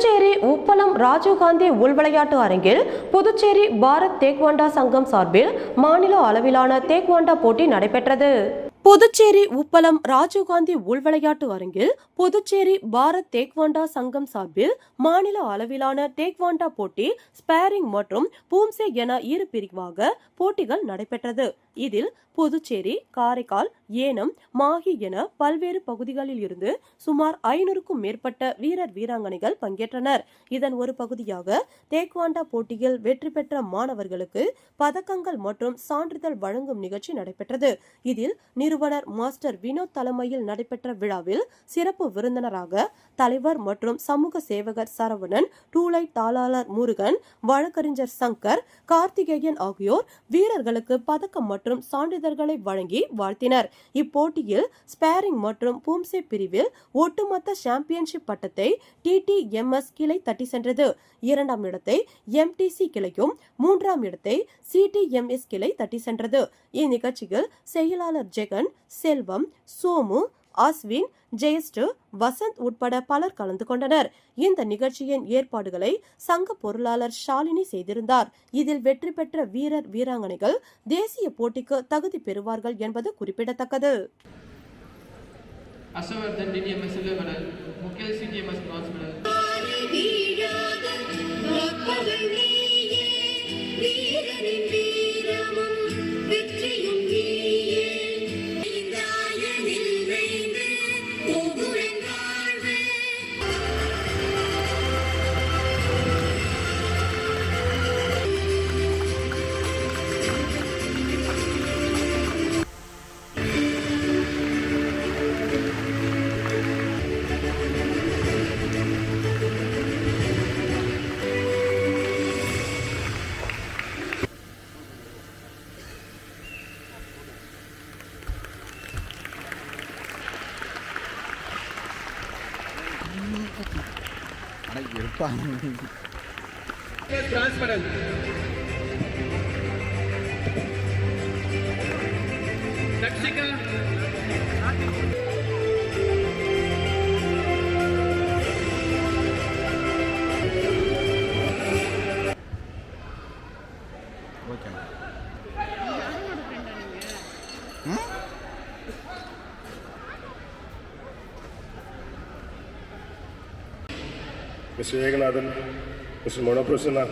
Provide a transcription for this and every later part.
புதுச்சேரி உப்பளம் ராஜீவ்காந்தி உள்விளையாட்டு அரங்கில் புதுச்சேரி பாரத் தேக்வாண்டா சங்கம் சார்பில் மாநில அளவிலான தேக்வாண்டா போட்டி நடைபெற்றது. புதுச்சேரி உப்பளம் ராஜீவ்காந்தி உள்விளையாட்டு அரங்கில் புதுச்சேரி பாரத் தேக்வாண்டா சங்கம் சார்பில் மாநில அளவிலான தேக்வாண்டா போட்டி ஸ்பேரிங் மற்றும் பூம்சே என இரு பிரிவாக போட்டிகள் நடைபெற்றது. இதில் புதுச்சேரி காரைக்கால் ஏனம் மாஹி என பல்வேறு பகுதிகளில் இருந்து சுமார் ஐநூறுக்கும் மேற்பட்ட வீரர் வீராங்கனைகள் பங்கேற்றனர். இதன் ஒரு பகுதியாக தேக்வாண்டா போட்டியில் வெற்றி பெற்ற மாணவர்களுக்கு பதக்கங்கள் மற்றும் சான்றிதழ் வழங்கும் நிகழ்ச்சி நடைபெற்றது. இதில் நிறுவனர் மாஸ்டர் வினோத் தலைமையில் நடைபெற்ற விழாவில் சிறப்பு விருந்தினராக தலைவர் மற்றும் சமூக சேவகர் சரவணன் டூலை தாளாளர் முருகன் வழக்கறிஞர் சங்கர் கார்த்திகேயன் ஆகியோர் வீரர்களுக்கு பதக்கம் மற்றும் சான்றிதழ்களை வழங்கி வாழ்த்தினர். இப்போட்டியில் ஸ்பேரிங் மற்றும் பூம்சே பிரிவில் ஒட்டுமொத்த சாம்பியன்ஷிப் பட்டத்தை டிடிஎம்எஸ் கிளை தட்டி சென்றது. இரண்டாம் இடத்தை எம்டிசி கிளையும் மூன்றாம் இடத்தை சிடிஎம்எஸ் கிளை தட்டி சென்றது. இந்நிகழ்ச்சியில் செயலாளர் ஜெகன் செல்வம் சோமு அஸ்வின் ஜெயஸ்டு வசந்த் உட்பட பலர் கலந்து கொண்டனர். இந்த நிகழ்ச்சியின் ஏற்பாடுகளை சங்க பொருளாளர் ஷாலினி செய்திருந்தார். இதில் வெற்றி பெற்ற வீரர் வீராங்கனைகள் தேசிய போட்டிக்கு தகுதி பெறுவார்கள் என்பது குறிப்பிடத்தக்கது. ஹர்ஷவர்தன் டிடிஎம்எஸ் சில்வர் மெடல் முகேல் சிடிஎம்எஸ் பிரான்ஸ் மெடல் ஆனால் இருப்பாங்க மிஸ்டர் ஏகநாதன் மிஸ்டர் மனோபிரசன்னா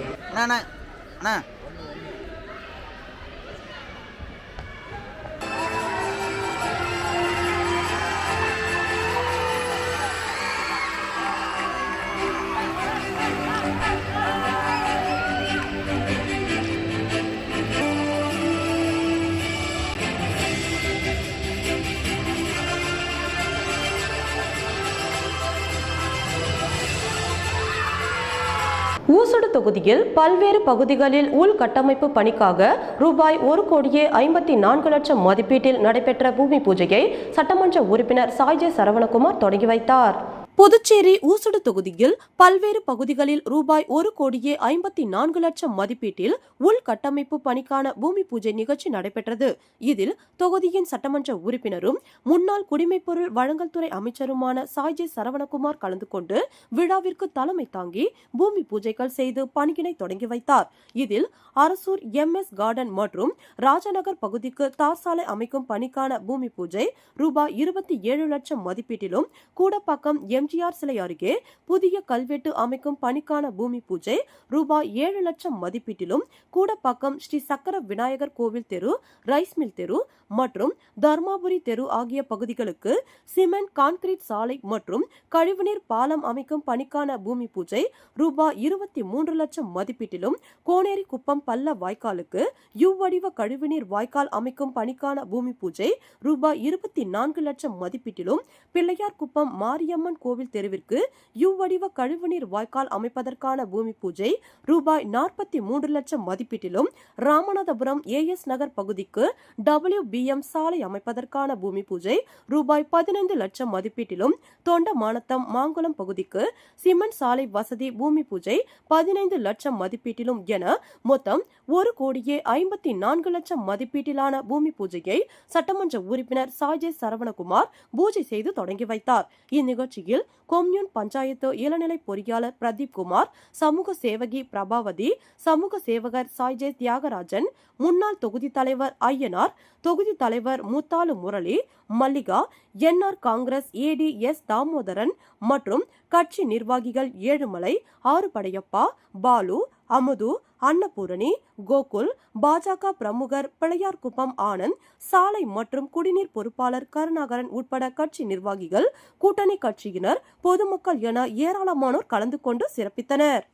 தொகுதியில் பல்வேறு பகுதிகளில் உள்கட்டமைப்பு பணிக்காக ரூபாய் ஒரு கோடியே ஐம்பத்தி நான்கு லட்சம் மதிப்பீட்டில் நடைபெற்ற பூமி பூஜையை சட்டமன்ற உறுப்பினர் சாய்ஜே சரவணகுமார் தொடங்கி வைத்தார். புதுச்சேரி ஊசுடு தொகுதியில் பல்வேறு பகுதிகளில் ரூபாய் ஒரு கோடியே ஐம்பத்தி நான்கு லட்சம் மதிப்பீட்டில் உள்கட்டமைப்பு பணிக்கான பூமி பூஜை நிகழ்ச்சி நடைபெற்றது. இதில் தொகுதியின் சட்டமன்ற உறுப்பினரும் முன்னாள் குடிமைப்பொருள் வழங்கல் துறை அமைச்சருமான சாய்ஜே சரவணகுமார் கலந்து கொண்டு விழாவிற்கு தலைமை தாங்கி பூமி பூஜைகள் செய்து பணியினை தொடங்கி வைத்தார். இதில் அரசூர் எம் எஸ் கார்டன் மற்றும் ராஜநகர் பகுதிக்கு தார் சாலை அமைக்கும் பணிக்கான பூமி பூஜை ரூபாய் இருபத்தி ஏழு லட்சம் மதிப்பீட்டிலும் கூடப்பாக்கம் எம் எம்ஜிஆர் சிலை அருகே புதிய கல்வெட்டு அமைக்கும் பணிக்கான பூமி பூஜை ரூபாய் ஏழு லட்சம் மதிப்பீட்டிலும் கூடப்பாக்கம் ஸ்ரீ சக்கர விநாயகர் கோவில் தெரு ரைஸ் மில் தெரு மற்றும் தர்மாபுரி தெரு ஆகிய பகுதிகளுக்கு சிமெண்ட் கான்கிரீட் சாலை மற்றும் கழிவுநீர் பாலம் அமைக்கும் பணிக்கான பூமி பூஜை ரூபாய் இருபத்தி மூன்று லட்சம் மதிப்பீட்டிலும் கோனேரி குப்பம் பள்ள வாய்க்காலுக்கு யூ வடிவ கழிவுநீர் வாய்க்கால் அமைக்கும் பணிக்கான பூமி பூஜை ரூபாய் இருபத்தி நான்கு லட்சம் மதிப்பீட்டிலும் பிள்ளையார் குப்பம் மாரியம்மன் கோவில் கோவில் தெருவிற்கு இவ்வடிவ கழிவுநீர் வாய்க்கால் அமைப்பதற்கான பூமி பூஜை ரூபாய் நாற்பத்தி மூன்று லட்சம் மதிப்பீட்டிலும் ராமநாதபுரம் ஏஎஸ் நகர் பகுதிக்கு டபிள்யூ பி எம் சாலை அமைப்பதற்கான பூமி பூஜை ரூபாய் பதினைந்து லட்சம் மதிப்பீட்டிலும் தொண்டமானத்தம் மாங்குளம் பகுதிக்கு சிமெண்ட் சாலை வசதி பூமி பூஜை பதினைந்து லட்சம் மதிப்பீட்டிலும் என மொத்தம் ஒரு கோடியே ஐம்பத்தி நான்கு லட்சம் மதிப்பீட்டிலான பூமி பூஜையை சட்டமன்ற உறுப்பினர் சாஜே சரவணகுமார் பூஜை செய்து தொடங்கி வைத்தார். இந்நிகழ்ச்சியில் கொம்யூன் பஞ்சாயத்து இளநிலை பொறியாளர் பிரதீப் குமார் சமூக சேவகி பிரபாவதி சமூக சேவகர் சாய்ஜே தியாகராஜன் முன்னாள் தொகுதி தலைவர் ஐயனார் தொகுதி தலைவர் Muthalu Murali Mallika NR Congress AD S Damodaran மற்றும் கட்சி நிர்வாகிகள் ஏழுமலை ஆறுபடையப்பா பாலு அமுது அன்னபூரணி கோகுல் பாஜக பிரமுகர் பிள்ளையார்குப்பம் ஆனந்த் சாலை மற்றும் குடிநீர் பொறுப்பாளர் கருணாகரன் உட்பட கட்சி நிர்வாகிகள் கூட்டணி கட்சியினர் பொதுமக்கள் என ஏராளமானோர் கலந்து கொண்டு சிறப்பித்தனர்.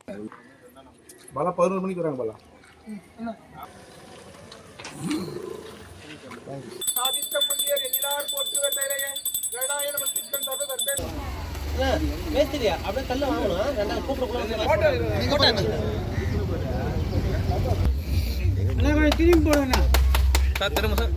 அப்படியே கல்லு வாங்கணும் ரெண்டாவது கூப்பிட திரும்பி சார் திரும்ப சார்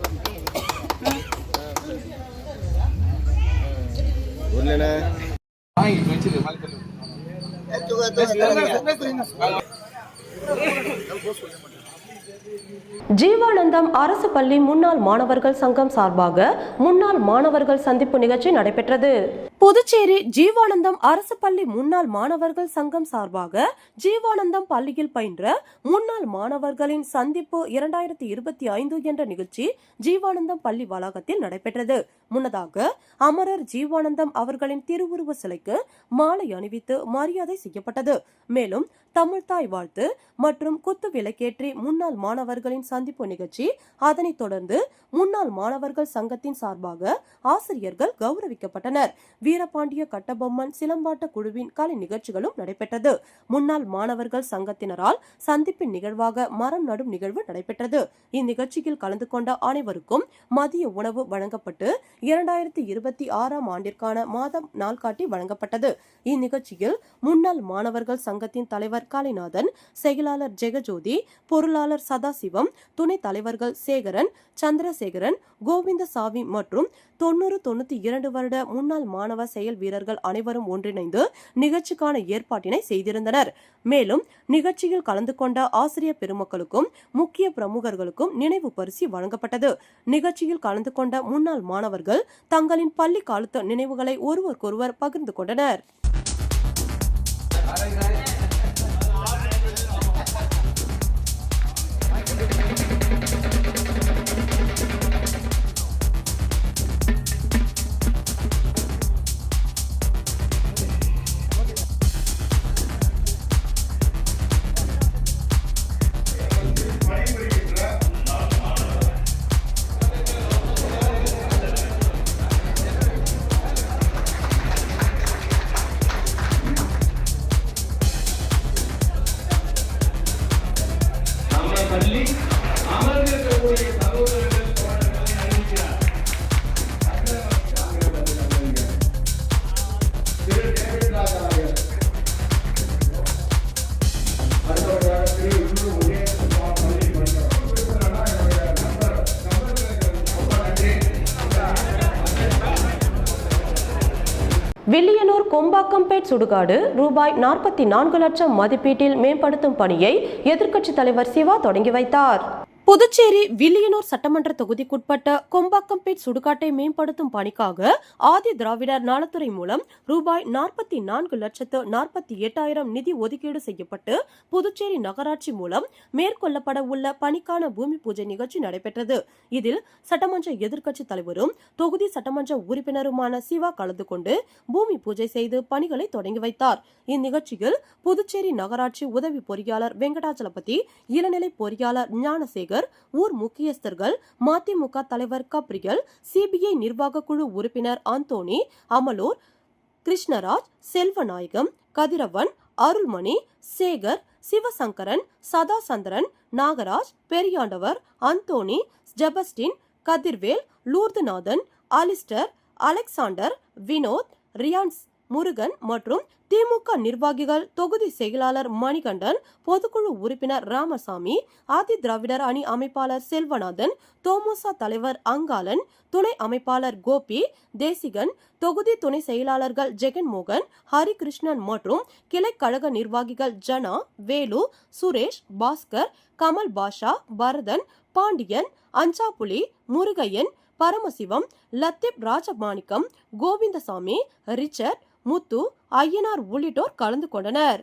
ஜீவானந்தம் அரசு பள்ளி முன்னாள் மாணவர்கள் சங்கம் சார்பாக முன்னாள் மாணவர்கள் சந்திப்பு நிகழ்ச்சி நடைபெற்றது. புதுச்சேரி ஜீவானந்தம் அரசு பள்ளி முன்னாள் மாணவர்கள் சங்கம் சார்பாக ஜீவானந்தம் பள்ளியில் பயின்ற முன்னாள் மாணவர்களின் சந்திப்பு இரண்டாயிரத்தி இருபத்தி ஐந்து என்ற நிகழ்ச்சி ஜீவானந்தம் பள்ளி வளாகத்தில் நடைபெற்றது. முன்னதாக அமரர் ஜீவானந்தம் அவர்களின் திருவுருவ சிலைக்கு மாலை அணிவித்து மரியாதை செய்யப்பட்டது. மேலும் தமிழ்தாய் வாழ்த்து மற்றும் குத்து விளக்கேற்றி முன்னாள் மாணவர்களின் சந்திப்பு நிகழ்ச்சி. அதனைத் தொடர்ந்து முன்னாள் மாணவர்கள் சங்கத்தின் சார்பாக ஆசிரியர்கள் கௌரவிக்கப்பட்டனர். வீரபாண்டிய கட்டபொம்மன் சிலம்பாட்ட குழுவின் கலை நிகழ்ச்சிகளும் நடைபெற்றது. முன்னாள் மாணவர்கள் சங்கத்தினரால் சந்திப்பின் நிகழ்வாக மரம் நடும் நிகழ்வு நடைபெற்றது. இந்நிகழ்ச்சியில் கலந்து கொண்ட அனைவருக்கும் மதிய உணவு வழங்கப்பட்டு இரண்டாயிரத்தி இருபத்தி ஆறாம் ஆண்டிற்கான மாதம் நாள்காட்டி வழங்கப்பட்டது. இந்நிகழ்ச்சியில் முன்னாள் மாணவர்கள் சங்கத்தின் தலைவர் காளிநாதன் செயலாளர் ஜெகஜோதி பொருளாளர் சதாசிவம் துணைத் தலைவர்கள் சேகரன் சந்திரசேகரன் கோவிந்தசாமி மற்றும் தொன்னூறு தொண்ணூத்தி இரண்டு வருட முன்னாள் மாணவ செயல் வீரர்கள் அனைவரும் ஒன்றிணைந்து நிகழ்ச்சிக்கான ஏற்பாட்டினை செய்திருந்தனர். மேலும் நிகழ்ச்சியில் கலந்து கொண்ட ஆசிரியர் பெருமக்களுக்கும் முக்கிய பிரமுகர்களுக்கும் நினைவு பரிசு வழங்கப்பட்டது. நிகழ்ச்சியில் கலந்து கொண்ட முன்னாள் மாணவர்கள் தங்களின் பள்ளி காலத்து நினைவுகளை ஒருவருக்கொருவர் பகிர்ந்து கொண்டனர். சுடுகாடு ரூபாய் நாற்பத்தி நான்கு லட்சம் மதிப்பீட்டில் மேம்படுத்தும் பணியை எதிர்க்கட்சித் தலைவர் சிவா தொடங்கி வைத்தார். புதுச்சேரி வில்லியனூர் சட்டமன்ற தொகுதிக்குட்பட்ட கொம்பாக்கம்பேட் சுடுகாட்டை மேம்படுத்தும் பணிக்காக ஆதி திராவிடர் நலத்துறை மூலம் ரூபாய் நாற்பத்தி நான்கு லட்சத்து நாற்பத்தி எட்டாயிரம் நிதி ஒதுக்கீடு செய்யப்பட்டு புதுச்சேரி நகராட்சி மூலம் மேற்கொள்ளப்பட உள்ள பணிக்கான பூமி பூஜை நிகழ்ச்சி நடைபெற்றது. இதில் சட்டமன்ற எதிர்க்கட்சித் தலைவரும் தொகுதி சட்டமன்ற உறுப்பினருமான சிவா கலந்து கொண்டு பூமி பூஜை செய்து பணிகளை தொடங்கி வைத்தார். இந்நிகழ்ச்சியில் புதுச்சேரி நகராட்சி உதவி பொறியாளர் வெங்கடாச்சலபதி இளநிலை பொறியாளர் ஞானசேகர் ஊர் முக்கியஸ்தர்கள் மதிமுக தலைவர் கப்ரியல் சிபிஐ நிர்வாக குழு உறுப்பினர் Anthony Amalur Krishnaraj Selvanayagam Kathiravan Arulmani Sekar Sivasankaran Sadachandran Nagaraj Periyandavar Anthony Jebastin Kathirvel Lourdunathan Alistair Alexander Vinoth Riyans Murugan மற்றும் திமுக நிர்வாகிகள் தொகுதி செயலாளர் மணிகண்டன் பொதுக்குழு உறுப்பினர் ராமசாமி ஆதி திராவிடர் அணி அமைப்பாளர் செல்வநாதன் தோமுசா தலைவர் அங்காளன் துணை அமைப்பாளர் கோபி தேசிகன் தொகுதி துணை செயலாளர்கள் ஜெகன்மோகன் ஹரிகிருஷ்ணன் மற்றும் கிளை கழக நிர்வாகிகள் ஜனா வேலு சுரேஷ் பாஸ்கர் கமல் பாஷா பரதன் பாண்டியன் அஞ்சாப்புலி முருகையன் பரமசிவம் லத்தீப் ராஜமாணிக்கம் கோவிந்தசாமி ரிச்சர்ட் முத்து ஐயனார் உள்ளிட்டோர் கலந்து கொண்டனர்.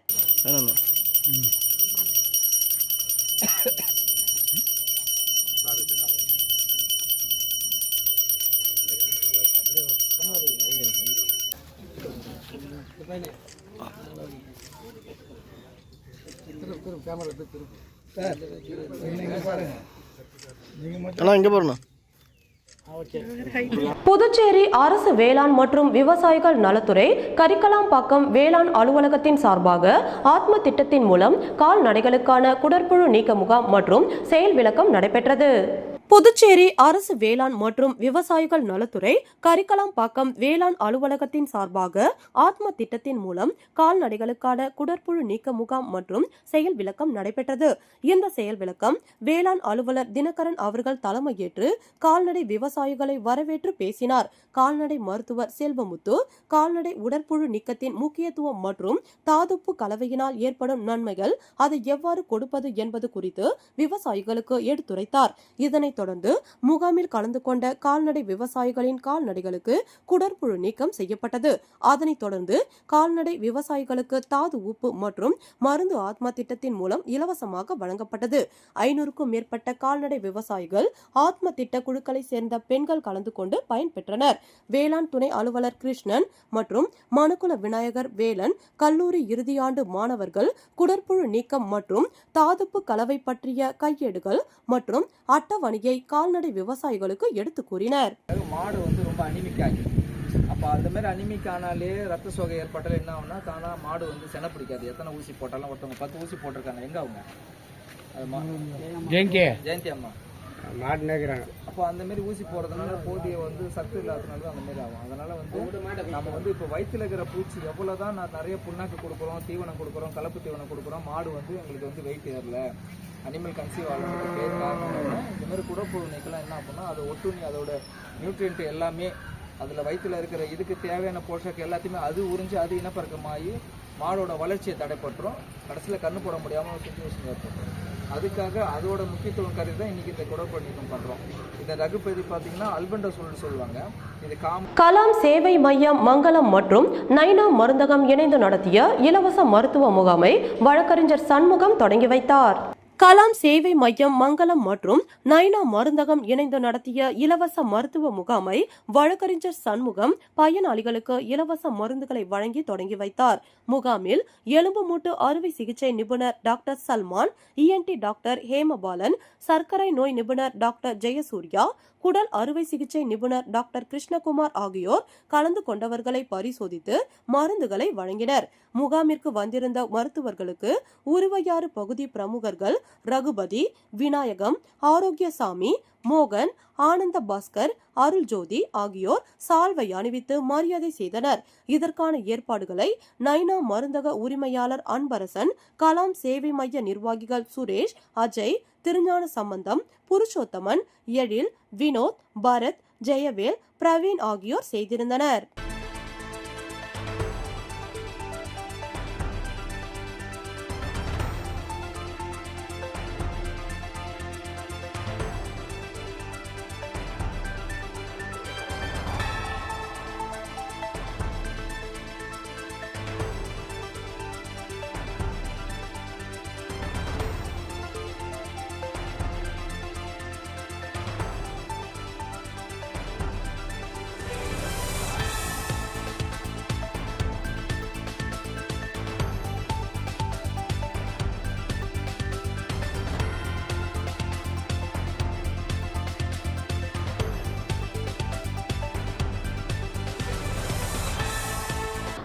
அண்ணா இங்கே பாருண்ணா. புதுச்சேரி அரசு வேளாண் மற்றும் விவசாயிகள் நலத்துறை கரிக்கலாம்பாக்கம் வேளாண் அலுவலகத்தின் சார்பாக ஆத்ம திட்டத்தின் மூலம் கால்நடைகளுக்கான குடற்புழு நீக்க முகாம் மற்றும் செயல் விளக்கம் நடைபெற்றது. புதுச்சேரி அரசு வேளாண் மற்றும் விவசாயிகள் நலத்துறை கரிக்கலாம்பாக்கம் வேளாண் அலுவலகத்தின் சார்பாக ஆத்ம திட்டத்தின் மூலம் கால்நடைகளுக்கான குடற்புழு நீக்க முகாம் மற்றும் செயல் விளக்கம் நடைபெற்றது. இந்த செயல் விளக்கம் வேளாண் அலுவலர் தினகரன் அவர்கள் தலைமையேற்று கால்நடை விவசாயிகளை வரவேற்று பேசினார். கால்நடை மருத்துவர் செல்வமுத்து கால்நடை உடற்புழு நீக்கத்தின் முக்கியத்துவம் மற்றும் தாதுப்பு கலவையினால் ஏற்படும் நன்மைகள் அதை எவ்வாறு கொடுப்பது என்பது குறித்து விவசாயிகளுக்கு எடுத்துரைத்தார். இதனை இதனைத் தொடர்ந்து முகாமில் கலந்து கொண்ட கால்நடை விவசாயிகளின் கால்நடைகளுக்கு குடற்புழு நீக்கம் செய்யப்பட்டது. அதனைத் தொடர்ந்து கால்நடை விவசாயிகளுக்கு தாது உப்பு மற்றும் மருந்து ஆத்மா திட்டத்தின் மூலம் இலவசமாக வழங்கப்பட்டது. ஐநூறுக்கும் மேற்பட்ட கால்நடை விவசாயிகள் ஆத்ம திட்ட குழுக்களை சேர்ந்த பெண்கள் கலந்து கொண்டு பயன்பெற்றனர் வேளாண் துணை அலுவலர் கிருஷ்ணன் மற்றும் மனுக்குல விநாயகர் வேலன் கல்லூரி இறுதியாண்டு மாணவர்கள் குடற்புழு நீக்கம் மற்றும் தாதுப்பு கலவை பற்றிய கையேடுகள் மற்றும் அட்டவணையை கால்நடை விவசாயிகளுக்கு எடுத்து கூறினர். மாடு வந்து ரொம்ப அனிமிக் அப்போ அந்த மாதிரி அனிமிக் ஆனாலே ரத்த சோகை ஏற்பட்டால் என்ன ஆகும்னா தானா மாடு வந்து செனை பிடிக்காது. எத்தனை ஊசி போட்டாலும் ஒருத்தவங்க பத்து ஊசி போட்டிருக்காங்க. எங்க அவங்க? மா- ஜெயந்தி அம்மா. அப்போ அந்த மாதிரி ஊசி போடுறதுனால போதிய வந்து சத்து இல்லாததுனால தான் அந்த மாதிரி ஆகும். அதனால வந்து நம்ம வந்து இப்போ வயிற்றுல இருக்கிற பூச்சி எவ்வளோதான் நான் நிறைய புண்ணாக்கு கொடுக்குறோம் தீவனம் கொடுக்குறோம் கலப்பு தீவனம் கொடுக்குறோம் மாடு வந்து எங்களுக்கு வந்து வெயிட் ஏறல. அனிமல் கன்சீவ் ஆகிறதுக்கு பேர் காரணம் இந்த மாதிரி குடப்புழு நீக்கெல்லாம் என்ன அப்படின்னா அது ஒட்டுண்ணி அதோட நியூட்ரியன்ட் எல்லாமே அதில் வயிற்றில் இருக்கிற இதுக்கு தேவையான போஷாக்கு எல்லாத்தையுமே அது உறிஞ்சு அது இனப்பெருக்கமாகி மாடோட வளர்ச்சியை தடைப்பட்டுரும். கடைசியில் கண்ணு போட முடியாமல் ஒரு சுச்சுவேஷன் ஏற்பட்டுரும் அதுக்காக அதோட முக்கியத்துவம் கருதி தான் இன்றைக்கி இந்த குடப்புழு நீக்கம் பண்ணுறோம் இந்த ரகுபதி பார்த்தீங்கன்னா அல்பண்டா சொல்லுவாங்க. இது காம் கலாம் சேவை மையம் மங்களம் மற்றும் நைனா மருந்தகம் இணைந்து நடத்திய இலவச மருத்துவ முகாமை வழக்கறிஞர் சண்முகம் தொடங்கி வைத்தார். கலாம் சேவை மையம் மங்களம் மற்றும் நைனா மருந்தகம் இணைந்து நடத்திய இலவச மருத்துவ முகாமை வழக்கறிஞர் சண்முகம் பயனாளிகளுக்கு இலவச மருந்துகளை வழங்கி தொடங்கி வைத்தார். முகாமில் எலும்பு மூட்டு அறுவை சிகிச்சை நிபுணர் doctor Salman ENT doctor Hemapalan சர்க்கரை நோய் நிபுணர் டாக்டர் ஜெயசூர்யா குடல் அறுவை சிகிச்சை நிபுணர் டாக்டர் கிருஷ்ணகுமார் ஆகியோர் கலந்து கொண்டவர்களை பரிசோதித்து மருந்துகளை வழங்கினர். முகாமிற்கு வந்திருந்த மருத்துவர்களுக்கு உருவையாறு பகுதி பிரமுகர்கள் ரகுபதி விநாயகம் ஆரோக்கியசாமி மோகன் ஆனந்த பாஸ்கர் அருள் ஜோதி ஆகியோர் சால்வை அணிவித்து மரியாதை செய்தனர். இதற்கான ஏற்பாடுகளை நைனா மருந்தக உரிமையாளர் அன்பரசன் கலாம் சேவை மைய நிர்வாகிகள் சுரேஷ் அஜய் திருஞான சம்பந்தம் புருஷோத்தமன் எழில் வினோத் பரத் ஜெயவேல் பிரவீன் ஆகியோர் செய்திருந்தனர்.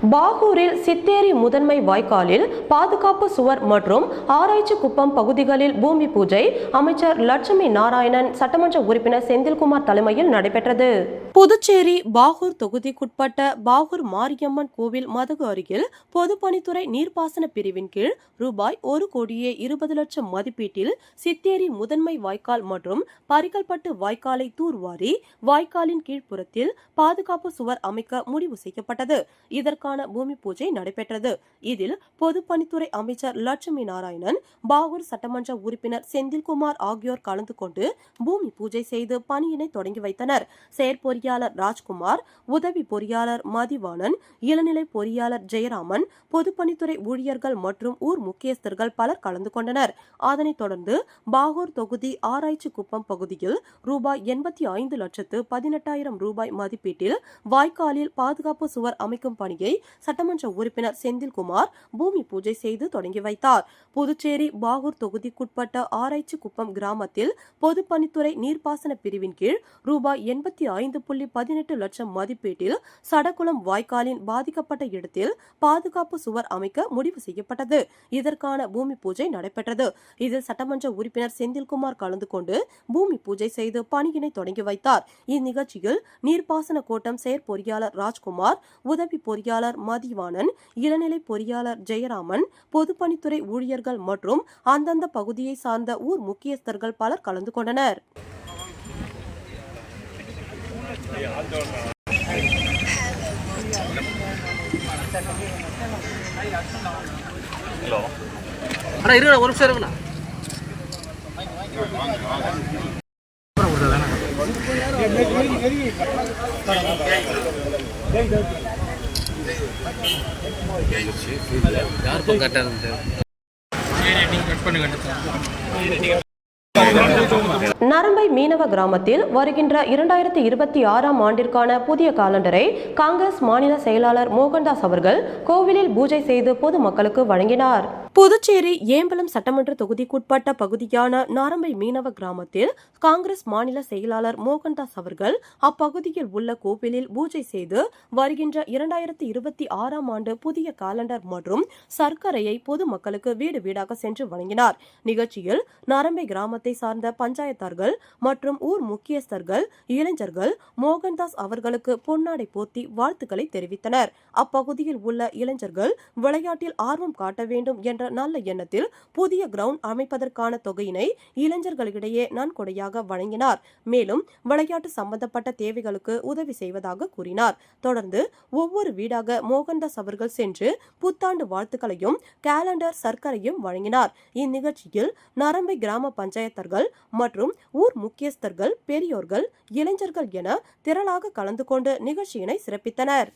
பாகூரில் சித்தேரி முதன்மை வாய்க்காலில் பாதுகாப்பு சுவர் மற்றும் ஆராய்ச்சி குப்பம் பகுதிகளில் பூமி பூஜை அமைச்சர் லட்சுமி நாராயணன் சட்டமன்ற உறுப்பினர் செந்தில்குமார் தலைமையில் நடைபெற்றது. புதுச்சேரி பாகூர் தொகுதிக்குட்பட்ட பாகூர் மாரியம்மன் கோவில் மதகு அருகில் பொதுப்பணித்துறை நீர்ப்பாசன பிரிவின் கீழ் ரூபாய் ஒரு கோடியே இருபது லட்சம் மதிப்பீட்டில் சித்தேரி முதன்மை வாய்க்கால் மற்றும் பரிகல்பட்டு வாய்க்காலை தூர்வாரி வாய்க்காலின் கீழ்ப்புறத்தில் பாதுகாப்பு சுவர் அமைக்க முடிவு செய்யப்பட்டது. இதற்கான பூமி பூஜை நடைபெற்றது. இதில் பொதுப்பணித்துறை அமைச்சர் லட்சுமி நாராயணன் பாகூர் சட்டமன்ற உறுப்பினர் செந்தில்குமார் ஆகியோர் கலந்து கொண்டு பூமி பூஜை செய்து பணியினை தொடங்கி வைத்தனர். செயற்பொறி பொறியாளர் ராஜ்குமார் உதவி பொறியாளர் மதிவாணன் இளநிலை பொறியாளர் ஜெயராமன் பொதுப்பணித்துறை ஊழியர்கள் மற்றும் ஊர் முக்கியஸ்தர்கள் பலர் கலந்து கொண்டனர். அதனைத் தொடர்ந்து பாகூர் தொகுதி ஆராய்ச்சி குப்பம் பகுதியில் ரூபாய் எண்பத்தி ஐந்து லட்சத்து பதினெட்டாயிரம் ரூபாய் மதிப்பீட்டில் வாய்க்காலில் பாதுகாப்பு சுவர் அமைக்கும் பணியை சட்டமன்ற உறுப்பினர் செந்தில்குமார் பூமி பூஜை செய்து தொடங்கி வைத்தார். புதுச்சேரி பாகூர் தொகுதிக்குட்பட்ட ஆராய்ச்சி குப்பம் கிராமத்தில் பொதுப்பணித்துறை நீர்ப்பாசன பிரிவின் கீழ் ரூபாய் எண்பத்தி ஐந்து புள்ளி பதினெட்டு லட்சம் மதிப்பீட்டில் சடகுளம் வாய்க்காலின் பாதிக்கப்பட்ட இடத்தில் பாதுகாப்பு சுவர் அமைக்க முடிவு செய்யப்பட்டது. இதற்கான பூமி பூஜை நடைபெற்றது. இதில் சட்டமன்ற உறுப்பினர் செந்தில்குமார் கலந்து கொண்டு பூமி பூஜை செய்து பணியினை தொடங்கி வைத்தார். இந்நிகழ்ச்சியில் நீர்ப்பாசன கோட்டம் செயற்பொறியாளர் ராஜ்குமார் உதவி பொறியாளர் மதிவாணன் இளநிலை பொறியாளர் ஜெயராமன் பொதுப்பணித்துறை ஊழியர்கள் மற்றும் அந்தந்த பகுதியை சார்ந்த ஊர் முக்கியஸ்தர்கள் பலர் கலந்து கொண்டனர். அண்ணா இருங்க ஒரு நிமிஷம் இருக்குண்ணா யாருக்கும் கரெக்டாக இருந்தது நரம்பை மீனவ கிராமத்தில் வருகின்ற இரண்டாயிரத்தி இருபத்தி ஆறாம் ஆண்டிற்கான புதிய காலண்டரை காங்கிரஸ் மாநில செயலாளர் மோகன்தாஸ் அவர்கள் கோவிலில் பூஜை செய்து பொதுமக்களுக்கு வழங்கினார். புதுச்சேரி ஏம்பலம் சட்டமன்ற தொகுதிக்குட்பட்ட பகுதியான நாரம்பை மீனவ கிராமத்தில் காங்கிரஸ் மாநில செயலாளர் மோகன்தாஸ் அவர்கள் அப்பகுதியில் உள்ள கோவிலில் பூஜை செய்து வருகின்ற இரண்டாயிரத்தி இருபத்தி ஆறாம் ஆண்டு புதிய காலண்டர் மற்றும் சர்க்கரையை பொதுமக்களுக்கு வீடு வீடாக சென்று வழங்கினார். நிகழ்ச்சியில் நாரம்பை கிராமத்தை சார்ந்த பஞ்சாயத்தார்கள் மற்றும் ஊர் முக்கியஸ்தர்கள் இளைஞர்கள் மோகன்தாஸ் அவர்களுக்கு பொன்னாடை போர்த்தி வாழ்த்துக்களை தெரிவித்தனர். அப்பகுதியில் உள்ள இளைஞர்கள் விளையாட்டில் ஆர்வம் காட்ட வேண்டும் என்ற நல்ல எண்ணத்தில் புதிய கிரவுண்ட் அமைப்பதற்கான தொகையினை இளைஞர்களிடையே நன்கொடையாக வழங்கினார். மேலும் விளையாட்டு சம்பந்தப்பட்ட தேவைகளுக்கு உதவி செய்வதாக கூறினார். தொடர்ந்து ஒவ்வொரு வீடாக மோகன்தாஸ் அவர்கள் சென்று புத்தாண்டு வாழ்த்துக்களையும் கேலண்டர் சர்க்கரையும் வழங்கினார். இந்நிகழ்ச்சியில் நரம்பை கிராம பஞ்சாயத்தர்கள் மற்றும் ஊர் முக்கியஸ்தர்கள் பெரியோர்கள் இளைஞர்கள் என திரளாக கலந்து கொண்டு நிகழ்ச்சியினை சிறப்பித்தனர்.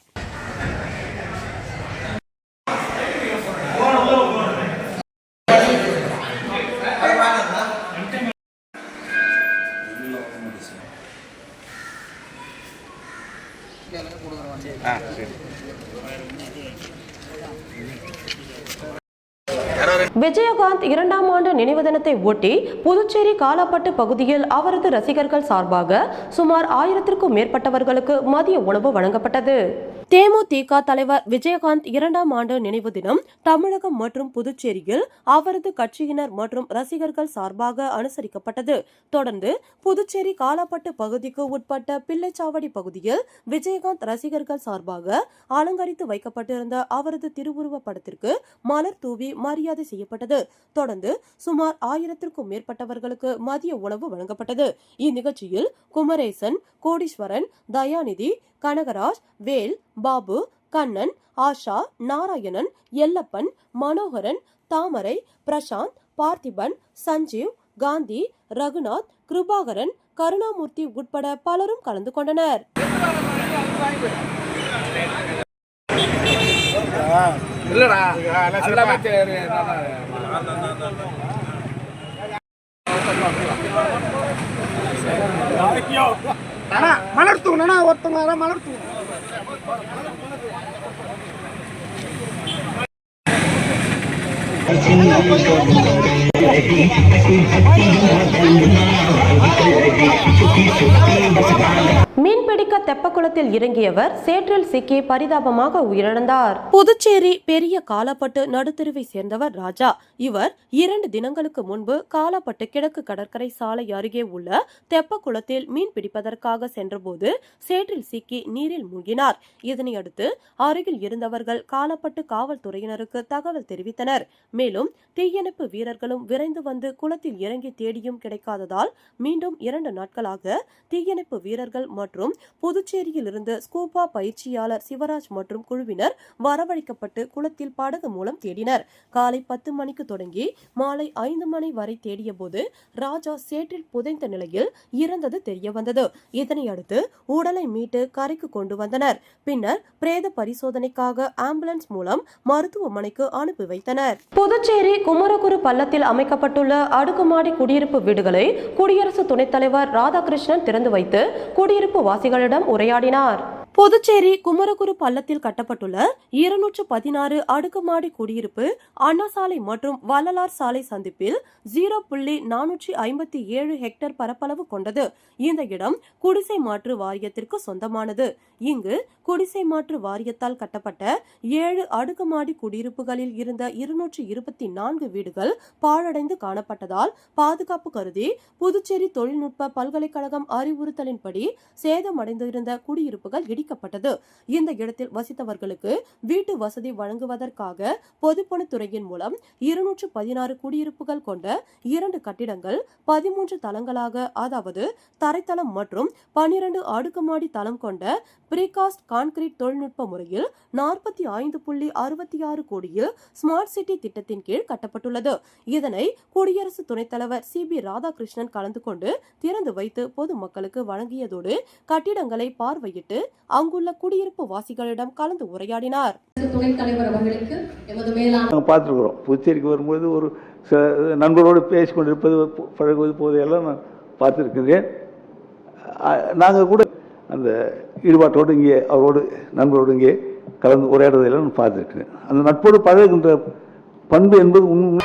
விஜயகாந்த் இரண்டாம் ஆண்டு நினைவு தினத்தை ஒட்டி புதுச்சேரி காலாப்பட்டு பகுதியில் அவரது ரசிகர்கள் சார்பாக சுமார் ஆயிரத்திற்கும் மேற்பட்டவர்களுக்கு மதிய உணவு வழங்கப்பட்டது. தேமுதிக தலைவர் விஜயகாந்த் இரண்டாம் ஆண்டு நினைவு தினம் தமிழகம் மற்றும் புதுச்சேரியில் அவரது கட்சியினர் மற்றும் ரசிகர்கள் சார்பாக அனுசரிக்கப்பட்டது. தொடர்ந்து புதுச்சேரி காலாப்பட்டு பகுதிக்கு உட்பட்ட பிள்ளைச்சாவடி பகுதியில் விஜயகாந்த் ரசிகர்கள் சார்பாக அலங்கரித்து வைக்கப்பட்டிருந்த அவரது திருவுருவ படத்திற்கு மலர் தூவி மரியாதை செய்யப்பட்டது. தொடர்ந்து சுமார் ஆயிரத்திற்கும் மேற்பட்டவர்களுக்கு மதிய உணவு வழங்கப்பட்டது. இந்நிகழ்ச்சியில் குமரேசன் கோடீஸ்வரன் தயாநிதி கனகராஜ் வேல் பாபு கண்ணன் ஆஷா நாராயணன் எல்லப்பன் மனோகரன் தாமரை பிரசாந்த் பார்த்திபன் சஞ்சீவ் காந்தி ரகுநாத் கிருபாகரன் கருணாமூர்த்தி உட்பட பலரும் கலந்து கொண்டனர். இல்லடா. ஆனா தெரியாது அண்ணா மலர் தூங்கண்ணா ஒருத்தவங்க மலர் மீன்பிடிக்க தெப்பக்குளத்தில் இறங்கியவர் சேற்றில் சிக்கி பரிதாபமாக உயிரிழந்தார். புதுச்சேரி பெரிய காலப்பட்டு நடுத்தருவை சேர்ந்தவர் ராஜா. இவர் இரண்டு தினங்களுக்கு முன்பு காலப்பட்டு கிழக்கு கடற்கரை சாலை அருகே உள்ள தெப்பக்குளத்தில் மீன் பிடிப்பதற்காக சென்றபோது சேற்றில் சிக்கி நீரில் மூழ்கினார். இதனையடுத்து அருகில் இருந்தவர்கள் காலப்பட்டு காவல்துறையினருக்கு தகவல் தெரிவித்தனர். மேலும் தீயணைப்பு வீரர்களும் விரைந்து வந்து குளத்தில் இறங்கி தேடியும் கிடைக்காததால் மீண்டும் இரண்டு நாட்களாக தீயணைப்பு வீரர்கள் மற்றும் புதுச்சேரியிலிருந்து ஸ்கூபா பயிற்சியாளர் சிவராஜ் மற்றும் குழுவினர் வரவழைக்கப்பட்டு குளத்தில் படகு மூலம் தேடினர். காலை பத்து மணிக்கு தொடங்கி மாலை ஐந்து மணி வரை தேடிய போது ராஜா சேற்றில் புதைந்த நிலையில் இறந்தது தெரிய வந்தது இதனை உடலை மீட்டு கரைக்கு கொண்டு வந்தனர். பின்னர் பிரேத பரிசோதனைக்காக ஆம்புலன்ஸ் மூலம் மருத்துவமனைக்கு அனுப்பி வைத்தனர். புதுச்சேரி குமரகுரு பள்ளத்தில் அமை அமைக்கப்பட்டுள்ள அடுக்குமாடி குடியிருப்பு வீடுகளை குடியரசு துணைத் தலைவர் ராதாகிருஷ்ணன் திறந்து வைத்து குடியிருப்பு வாசிகளிடம் உரையாடினார். புதுச்சேரி குமரகுரு பள்ளத்தில் கட்டப்பட்டுள்ள இருநூற்று பதினாறு அடுக்குமாடி குடியிருப்பு அண்ணா சாலை மற்றும் வள்ளலார் சாலை சந்திப்பில் ஜீரோ புள்ளி நானூற்றி ஐம்பத்தி ஏழு ஹெக்டேர் பரப்பளவு கொண்டது. இந்த இடம் குடிசை மாற்று வாரியத்திற்கு சொந்தமானது. இங்கு குடிசை மாற்று வாரியத்தால் கட்டப்பட்ட ஏழு அடுக்குமாடி குடியிருப்புகளில் இருந்த இருநூற்றி இருபத்தி நான்கு வீடுகள் பாழடைந்து காணப்பட்டதால் பாதுகாப்பு கருதி புதுச்சேரி தொழில்நுட்ப பல்கலைக்கழகம் அறிவுறுத்தலின்படி சேதமடைந்திருந்த குடியிருப்புகள் இடிக்கப்பட்டது. இந்த இடத்தில் வசித்தவர்களுக்கு வீட்டு வசதி வழங்குவதற்காக பொதுப்பணித்துறையின் மூலம் இருநூற்று பதினாறு குடியிருப்புகள் கொண்ட இரண்டு கட்டிடங்கள் பதிமூன்று தளங்களாக அதாவது தரைத்தளம் மற்றும் பனிரண்டு அடுக்குமாடி தளம் கொண்ட பிரிகாஸ்ட் கான்கிரீட் தொழில்நுட்ப முறையில் நாற்பத்தி ஐந்து புள்ளி அறுபத்தி ஆறு கோடியில் ஸ்மார்ட் சிட்டி திட்டத்தின் கீழ் கட்டப்பட்டுள்ளது. இதனை குடியரசு துணைத் தலைவர் சி பி ராதாகிருஷ்ணன் கலந்து கொண்டு திறந்து வைத்து பொதுமக்களுக்கு வழங்கியதோடு கட்டிடங்களை பார்வையிட்டு அங்குள்ள குடியிருப்பு வாசிகளிடம் கலந்து உரையாடினார். பார்த்துருக்குறோம். புதுச்சேரிக்கு வரும்போது ஒரு நண்பரோடு பேசி கொண்டிருப்பது பழகுவது போதையெல்லாம் நான் பார்த்துருக்கிறேன். நாங்கள் கூட அந்த ஈடுபாட்டோடு இங்கே அவரோடு நண்பரோடு இங்கே கலந்து உரையாடுவதையெல்லாம் நான் பார்த்துருக்கிறேன். அந்த நட்போடு பழகுகின்ற பண்பு என்பது உண்மை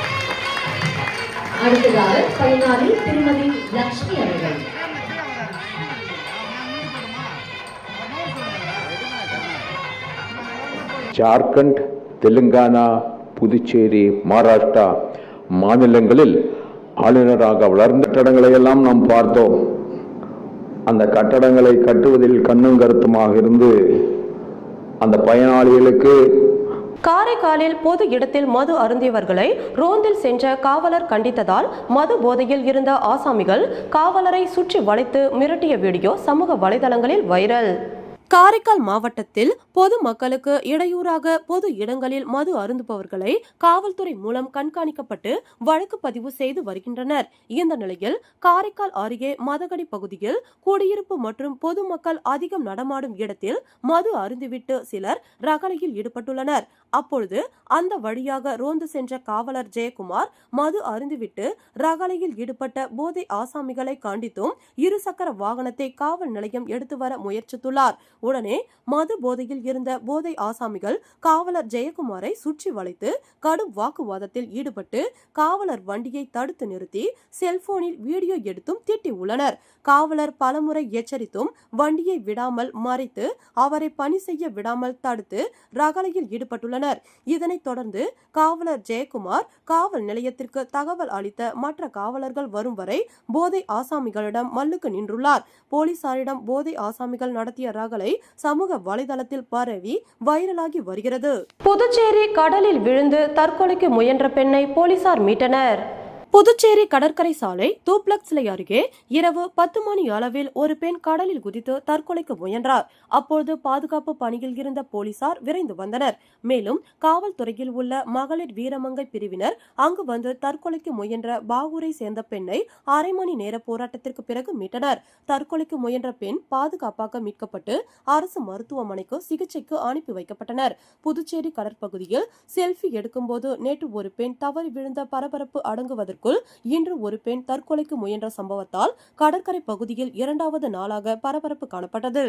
ஜார்க்கண்ட் தெலுங்கானா புதுச்சேரி மகாராஷ்டிரா மாநிலங்களில் ஆளுநராக வளர்ந்த கட்டடங்களை எல்லாம் நாம் பார்த்தோம். அந்த கட்டடங்களை கட்டுவதில் கண்ணும் கருத்துமாக இருந்து அந்த பயனாளிகளுக்கு காரைக்காலில் பொது இடத்தில் மது அருந்தியவர்களை ரோந்தில் சென்ற காவலர் கண்டித்ததால் மது போதையில் இருந்த ஆசாமிகள் காவலரை சுற்றி வளைத்து மிரட்டிய வீடியோ சமூக வலைதளங்களில் வைரல். காரைக்கால் மாவட்டத்தில் பொது மக்களுக்கு இடையூறாக பொது இடங்களில் மது அருந்துபவர்களை காவல்துறை மூலம் கண்காணிக்கப்பட்டு வழக்கு பதிவு செய்து வருகின்றனர். இந்த நிலையில் காரைக்கால் அருகே மதகடி பகுதியில் குடியிருப்பு மற்றும் பொதுமக்கள் அதிகம் நடமாடும் இடத்தில் மது அருந்துவிட்டு சிலர் ரகளையில் ஈடுபட்டுள்ளனர். அப்பொழுது அந்த வழியாக ரோந்து சென்ற காவலர் ஜெயக்குமார் மது அருந்துவிட்டு ரகளையில் ஈடுபட்ட போதை ஆசாமிகளை கண்டித்தும் இருசக்கர வாகனத்தை காவல் நிலையம் எடுத்து வர முயற்சித்துள்ளார். உடனே மது போதையில் இருந்த போதை ஆசாமிகள் காவலர் ஜெயக்குமாரை சுற்றி வளைத்து கடும் வாக்குவாதத்தில் ஈடுபட்டு காவலர் வண்டியை தடுத்து நிறுத்தி செல்போனில் வீடியோ எடுத்தும் திட்டியுள்ளனர் காவலர் பலமுறை எச்சரித்தும் வண்டியை விடாமல் மறைத்து அவரை பணி செய்ய விடாமல் தடுத்து ரகளையில் ஈடுபட்டுள்ளனர். இதனைத் தொடர்ந்து காவலர் ஜெயக்குமார் காவல் நிலையத்திற்கு தகவல் அளித்த மற்ற காவலர்கள் வரும் வரை போதை ஆசாமிகளிடம் மல்லுக்கு நின்றுள்ளார். போலீசாரிடம் போதை ஆசாமிகள் நடத்திய ரகளை சமூக வலைதளத்தில் பரவி வைரலாகி வருகிறது. புதுச்சேரி கடலில் விழுந்து தற்கொலைக்கு முயன்ற பெண்ணை போலீசார் மீட்டனர். புதுச்சேரி கடற்கரை சாலை தூப்ளக் சிலை அருகே இரவு பத்து மணி அளவில் ஒரு பெண் கடலில் குதித்து தற்கொலைக்கு முயன்றார். அப்பொழுது பாதுகாப்பு பணியில் இருந்த போலீசார் விரைந்து வந்தனர். மேலும் காவல்துறையில் உள்ள மகளிர் வீரமங்கை பிரிவினர் அங்கு வந்து தற்கொலைக்கு முயன்ற பாகூரை சேர்ந்த பெண்ணை அரை மணி நேர போராட்டத்திற்கு பிறகு மீட்டனர். தற்கொலைக்கு முயன்ற பெண் பாதுகாப்பாக மீட்கப்பட்டு அரசு மருத்துவமனைக்கு சிகிச்சைக்கு அனுப்பி வைக்கப்பட்டனர். புதுச்சேரி கடற்பகுதியில் செல்ஃபி எடுக்கும்போது நேற்று ஒரு பெண் தவறி விழுந்த பரபரப்பு அடங்குவதற்குள் இன்று ஒரு பெண் தற்கொலைக்கு முயன்ற சம்பவத்தால் கடற்கரை பகுதியில் இரண்டாவது நாளாக பரபரப்பு காணப்பட்டது.